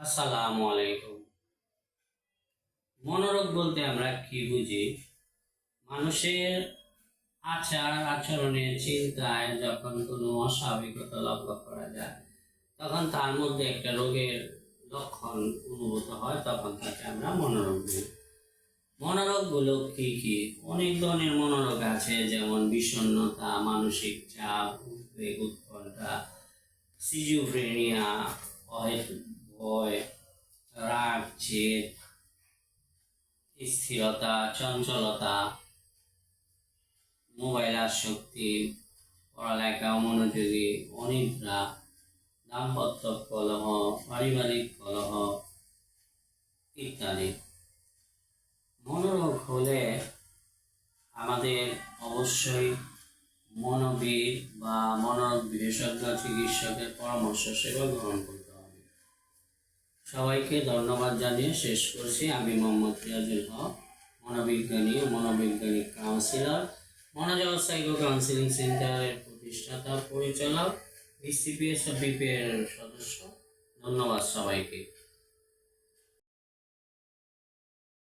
আসসালামু আলাইকুম। মনোরোগ বলতে আমরা কি বুঝি? মানুষের আচার আচরণে চিন্তায় যখন কোনো অস্বাভাবিকতা লক্ষ্য করা যায়, তখন তার মধ্যে একটা রোগের লক্ষণ অনুভূত হয়, তখন তাকে আমরা মনোরোগ বলি। মনোরোগগুলো কি কি? অনেক ধরনের মনোরোগ আছে, যেমন বিষণ্ণতা, মানসিক চাপ, উদ্বেগ, উৎকণ্ঠা সিজোফ্রেনিয়া ভয়, রাগ, জেদ, স্থিরতা, চঞ্চলতা, মোবাইল আসক্তি পড়ালেখা, মনোযোগী, অনিদ্রা, দাম্পত্য কলহ, পারিবারিক কলহ ইত্যাদি। মনোরোগ হলে আমাদের অবশ্যই মনোবিদ বা মনোরোগ বিশেষজ্ঞ চিকিৎসকের পরামর্শ, সেবা গ্রহণ করতে হবে। সবাইকে ধন্যবাদ জানিয়ে শেষ করছি। আমি মোহাম্মদ রিয়াজুল হক, মনোবিজ্ঞানী ও মনোবৈজ্ঞানিক কাউন্সিলর মনোজগ সাইকো কাউন্সিলিং সেন্টারের প্রতিষ্ঠাতা, পরিচালক বিসিপিএস বিপিএর সদস্য। ধন্যবাদ সবাইকে।